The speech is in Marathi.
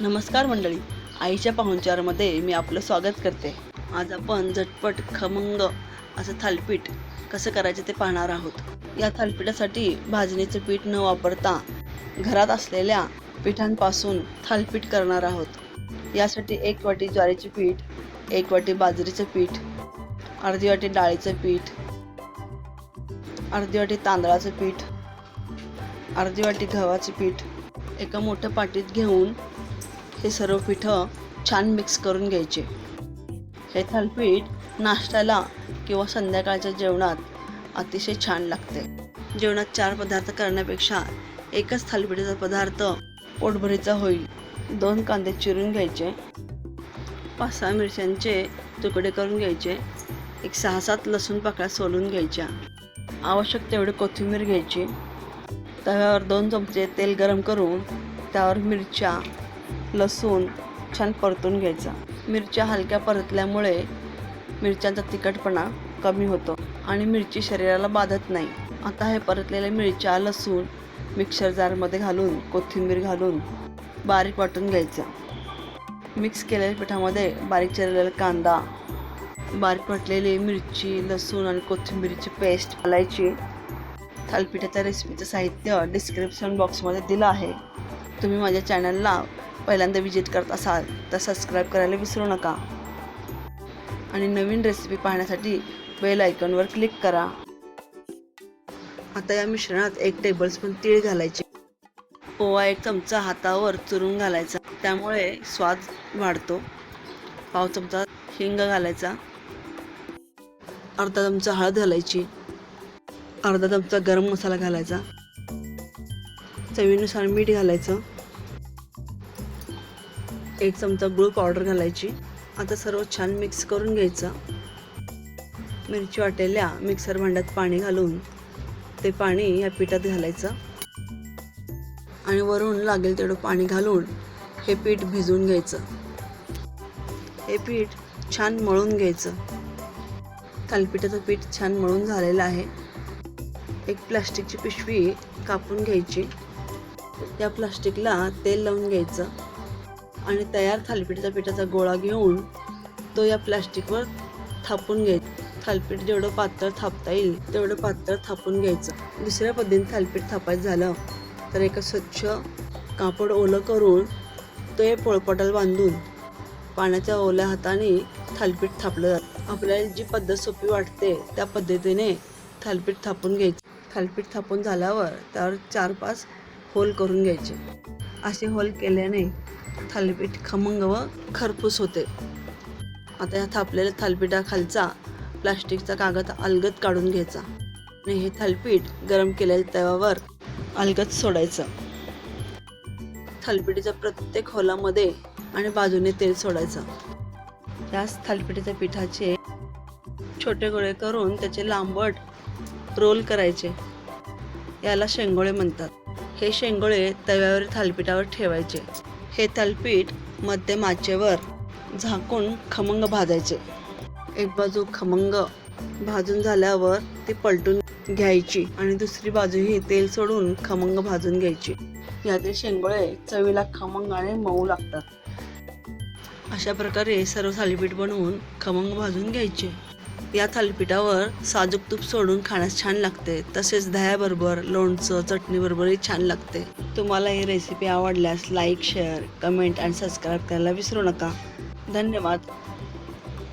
नमस्कार मंडळी. आईच्या पाहुणचारमध्ये मी आपलं स्वागत करते. आज आपण झटपट खमंग असं थालपीठ कसं करायचं ते पाहणार आहोत. या थालपीठासाठी भाजणीचं पीठ न वापरता घरात असलेल्या पिठांपासून थालपीठ करणार आहोत. यासाठी एक वाटी ज्वारीचे पीठ एक वाटी बाजरीचं पीठ अर्धी वाटी डाळीचं पीठ अर्धी वाटी तांदळाचं पीठ अर्धी वाटी गव्हाचं पीठ एका मोठ्या पाटीत घेऊन हे सर्व पिठं छान मिक्स करून घ्यायचे. हे थालपीठ नाश्त्याला किंवा संध्याकाळच्या जेवणात अतिशय छान लागते. जेवणात चार पदार्थ करण्यापेक्षा एकच थालपीठाचा पदार्थ पोटभरीचा होईल. दोन कांदे चिरून घ्यायचे. पाच सहा मिरच्यांचे तुकडे करून घ्यायचे. एक सहा सात लसूण पाकळ्या सोलून घ्यायच्या. आवश्यक तेवढे कोथिंबीर घ्यायची. तव्यावर दोन चमचे तेल गरम करून त्यावर मिरच्या लसूण छान परतून घ्यायचा. मिरच्या हलक्या परतल्यामुळे मिरच्यांचा तिखटपणा कमी होतो आणि मिरची शरीराला बाधत नाही. आता हे परतलेल्या मिरच्या लसूण मिक्सर जारमध्ये घालून कोथिंबीर घालून बारीक वाटून घ्यायचं. मिक्स केलेल्या पिठामध्ये बारीक चिरलेला कांदा बारीक वाटलेली मिरची लसूण आणि कोथिंबीरची पेस्ट घालायची. थालपिठाच्या रेसिपीचं साहित्य डिस्क्रिप्शन बॉक्समध्ये दिलं आहे. तुम्ही माझ्या चॅनलला पहिल्यांदा विजिट करत असाल तर सबस्क्राईब करायला विसरू नका. आणि नवीन रेसिपी पाहण्यासाठी बेल आयकॉनवर क्लिक करा. आता या मिश्रणात एक टेबलस्पून तीळ घालायचे. ओवा एक चमचा हातावर चुरून घालायचा. त्यामुळे स्वाद वाढतो. पाव चमचा हिंग घालायचा. अर्धा चमचा हळद घालायची. अर्धा चमचा गरम मसाला घालायचा. चवीनुसार मीठ घालायचं. एक चमचा गुळ पावडर घालायची. आता सर्व छान मिक्स करून घ्यायचं. मिरची वाटेल्या मिक्सर भांड्यात पाणी घालून ते पाणी या पिठात घालायचं. आणि वरून लागेल तेवढं पाणी घालून हे पीठ भिजवून घ्यायचं. हे पीठ छान मळून घ्यायचं. थालपिठाचं पीठ छान मळून झालेलं आहे. एक प्लास्टिकची पिशवी कापून घ्यायची. त्या प्लास्टिकला तेल लावून घ्यायचं. आणि तयार थालीपीठाच्या पिठाचा गोळा घेऊन तो या प्लॅस्टिकवर थापून घ्यायचा. थालीपीठ जेवढं पातळ थापता येईल तेवढं पातळ थापून घ्यायचं. दुसऱ्या पद्धतीने थालीपीठ थापायचं झालं तर एका स्वच्छ कापड ओलं करून ते हे पोळपाटाला बांधून पाण्याच्या ओल्या हाताने थालीपीठ थापलं जातं. आपल्याला जी पद्धत सोपी वाटते त्या पद्धतीने थालीपीठ थापून घ्यायचे. थालीपीठ थापून झाल्यावर त्यावर चार पाच होल करून घ्यायचे. असे होल केल्याने थालीपीठ खमंग व खरपूस होते. आता ह्या थापलेल्या थालीपीठाखालचा प्लास्टिकचा कागद अलगद काढून घ्यायचा. आणि हे थालीपीठ गरम केलेल्या तव्यावर अलगद सोडायचं. थालीपीठीच्या प्रत्येक खोलामध्ये आणि बाजूने तेल सोडायचं. त्याच थालीपीठीच्या पिठाचे छोटे गोळे करून त्याचे लांबट रोल करायचे. याला शेंगोळे म्हणतात. हे शेंगोळे तव्यावर थालीपीठावर ठेवायचे. हे थालपीठ मध्यम आचेवर झाकून खमंग भाजायचे. एक बाजू खमंग भाजून झाल्यावर ती पलटून घ्यायची आणि दुसरी बाजूही तेल सोडून खमंग भाजून घ्यायची. यातील शेंगोळे चवीला खमंग आणि मऊ लागतात. अशा प्रकारे सर्व थालीपीठ बनवून खमंग भाजून घ्यायचे. या थालीपीठावर साजूक तूप सोडून खाण्यास छान लागते. तसेच दह्याबरोबर लोणचं चटणीबरोबरही छान लागते. तुम्हाला ही रेसिपी आवडल्यास लाईक शेअर कमेंट आणि सबस्क्राईब करायला विसरू नका. धन्यवाद.